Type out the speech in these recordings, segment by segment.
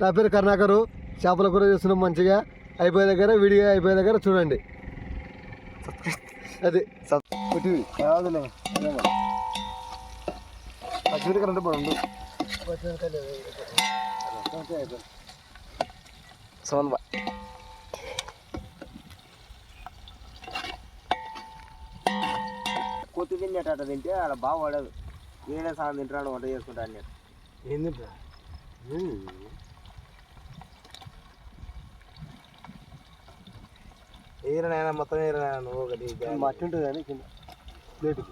నా పేరు కరుణాకరు. చేపల కూర చేస్తున్నాం మంచిగా. అయిపోయే దగ్గర విడిగా అయిపోయే దగ్గర చూడండి. అది. పచ్చిమిరకాయలు బాగుండు. సోన్ బా. కొత్తి తినేటట్టు తింటే ఆడ బాగా పడదు ఏడే సాయం తింటాడు వంట చేసుకుంటా అని ఏంది ఏరనైనా మొత్తం ఏరనైనా నువ్వు ఒకటి మట్టి ఉంటుంది కానీ కింద ప్లేట్కి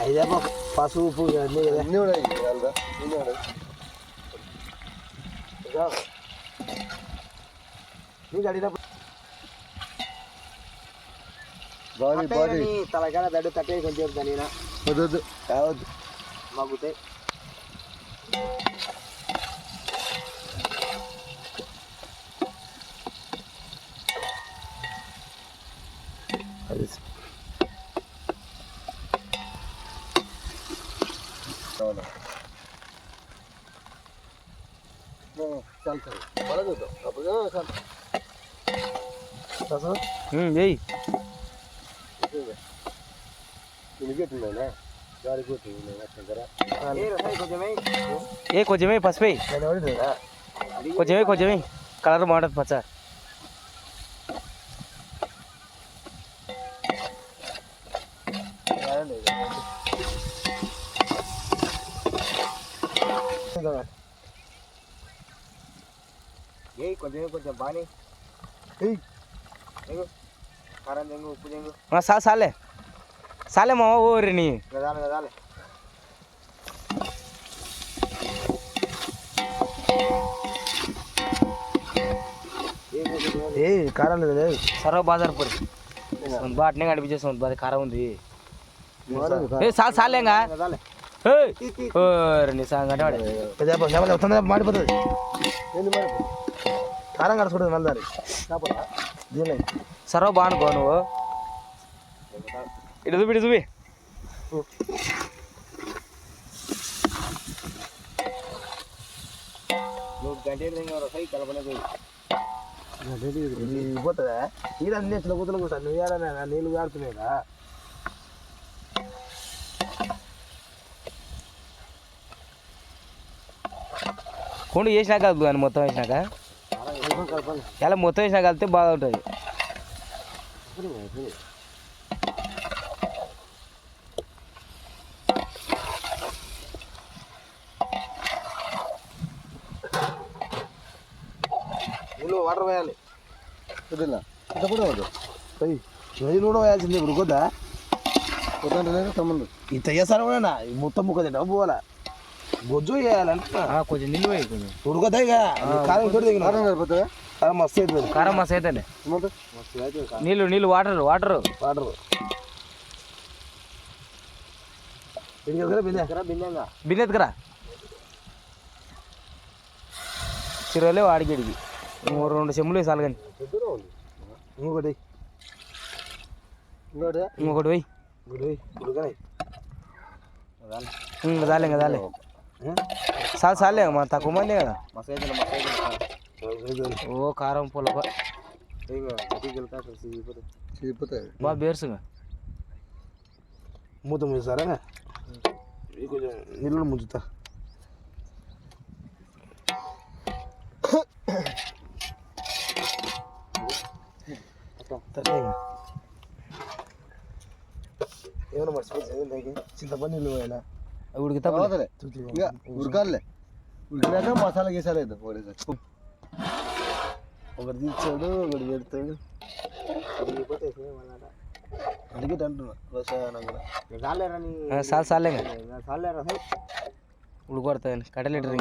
అయితే పసుపు అన్నీ కదా అన్నీ ఉన్నాయి ఇవాళ. అన్నీ ఉన్నాయి నీకు అడిగినప్పుడు బాడీ బాడీ తలకాయ దడ్డు తట్టే కొంచెం దాని వద్దు కావద్దు మగ్గుతాయి కొట్టి దగ్గర కొంచెమే ఏ కొంచెమే పసిపోయి నేను పడిందా కొంచెమే కొంచెమే కలర్ బాగుంటుంది పచ్చ ఏయ్ కొంచెమే కొంచెం బాని. ఏయ్. తెంగు. కారం తెంగు ఉప్పు తెంగు. సా సాలే. సాలే మామ ఊరి నీ. గదాలు గదాలు ఏ కారం లేదు సర్వ బాజార్ పూరి బాటనే కనిపించేస్తుంది బాగా కారం ఉంది. ఏ సాల్ సాలేంగా గదాలే ఓరి నీ సంగతి వాడే. చేప చేప వస్తుంది మాడిపోతుంది ఏంది మరి కారం కలుసుకుంటుంది మళ్ళీ దారి దీనిలో సర్వ బాగునుకో నువ్వు ఇటు చూపి ఇటు చూపి నువ్వు గంటే తెంగు రసాయి కలపలే పోయి ఇది పోతుందా నీళ్ళు అన్ని చిన్న కూతురు కూర్చొని నువ్వు ఏడన్నా నీళ్ళు కాడుతున్నాయి కదా కుండు వేసినా కలుపు కానీ మొత్తం వేసినాక. ఇలా మొత్తం వేసినా కలిపితే బాగుంటుంది వాటర్ వేయాలి. వద్దులా ఇంత కూడా వద్దు. పోయి కూడా వేయాల్సింది ఇప్పుడు కొద్దా? వద్దంటే తమ్ముడు. ఇంత చేస్తాను కూడా మొత్తం ముక్క తింటావు పోవాలా? చేయాలంటే కొంచెం నిల్వ కొంచెం. ఉడకదా ఇక కారం దిగిన కారం సరిపోతుందా? కారం మస్తు అవుతుంది కారం మస్తు అవుతుంది నీళ్ళు నీళ్ళు వాటర్ వాటర్. వాటర్. బిన్నెత్తుకురా చిరవలే వాడికి మూడు రెండు చెమ్ములు వేసాలి కానీ. ఇంకొకటి. ఇంకొకటి పోయి. గుడి గుడికనే దాలే ఇంకా దాలే చాలు చాలే మా తక్కువ మంది కదా మసైదులు మసైదులు ఓ కారం పులప తెంగు గట్టి గెలుతా సిగిపోతుంది చీపోతాయి బాగా బేర్సుగా మూత మూసారా ఇది కొంచెం నీళ్ళు ముంచుతా తట్లే ఇక. ఏమన్నా మర్చిపోతుంది చింతపండు నీళ్ళు పోయాలా ఉడికితే కావదులే ఇక ఉడకాలే ఉడికినాక మసాలా గీసాలేదు ఒకటేసారి ఒకటి తీర్చాడు ఒకటి పెడతాడు అందుకే అంటున్నా రసాయనం కూడా చాలేరా నీ చాలు చాలే ఇంకా చాలేరా సై ఉడికొడతాయి కట్టెలిటర్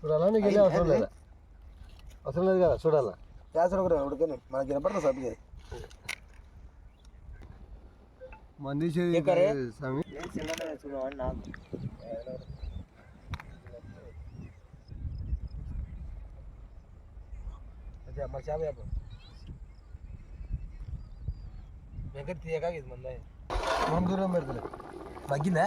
చూడాలా నీకు వెళ్ళే అవసరం లేదా అవసరం లేదు కదా చూడాలా చేస్తాడు కూడా ఉడకని మనకి వినపడతా సభ్యుగా మంది స్వామి చిన్నగా చూడమని నాకు మరి చేప చేప వెంకట తీయక ఇది మంద మనం దూరం పెడతలే మగ్గిందా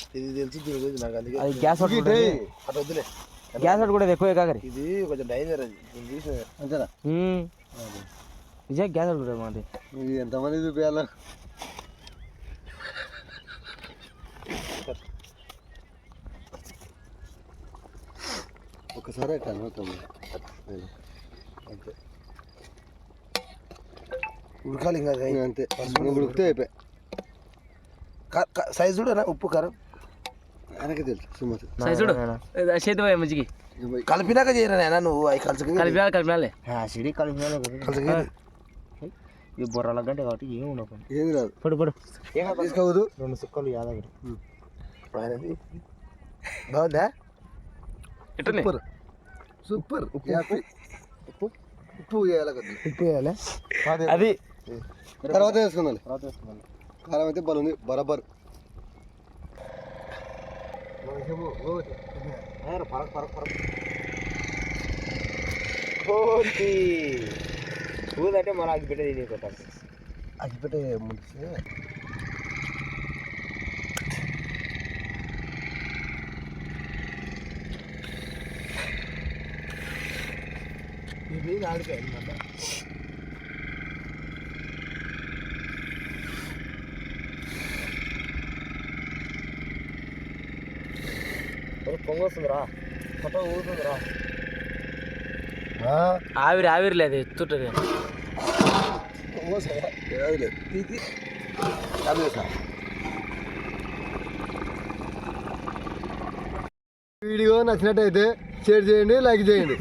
ఇది తెలుసు నాకు అందుకే అది గ్యాస్ ఒకటి ఉంటుంది. అట్లా వద్దులే. గ్యాస్ ఒకటి కూడా ఎక్కువ ఇది కొంచెం డైంజర్ అది. నేను చూసిన. అంతేనా? నిజంగా గ్యాస్ ఒకటి ఉంటుంది మాది. ఇది ఎంతమంది చూపించాలా ఒకసారి అట్లా అంతే. ఉడకాలి ఇంకా అది. అంతే. ఉడికితే అయిపోయి. కా- కా- సైజు చూడనా? ఉప్పు కారం? ఆయనకే తెలుసు సుమతి. చూడు. చేతి పోయి మంచికి. కలిపినాక చేయరా నాయనా నువ్వు? అవి కలిసి కలిపినాలి కలిపినాలి సిడి కలిపినాలి కలిసి ఇది బొర్రల గంటే కాబట్టి ఏం ఉండవు ఏంది రాదు పడు పడు. తీసుకోవద్దు. రెండు సుక్కలు యాదగిరి ఆయనది బాగుందా? సూపర్. సూపర్. హ్యాపీ ఉప్పు. ఉప్పు వేయాలి ఉప్పు వేయాలి? అది. తర్వాత వేసుకుందాం. కారం అయితే బలుంది బరాబర్. ఊదంటే మళ్ళీ అగ్గి పెట్టేది ఇది కోట అగ్గిపెట్టే ముందు ఇది ఆడికాయ అన్నమాట వస్తుందిరా మొత్తం ఊరుతుందిరా ఆవిరి ఆవిరి లేదు ఎత్తుంటుంది. వీడియో నచ్చినట్టయితే షేర్ చేయండి లైక్ చేయండి.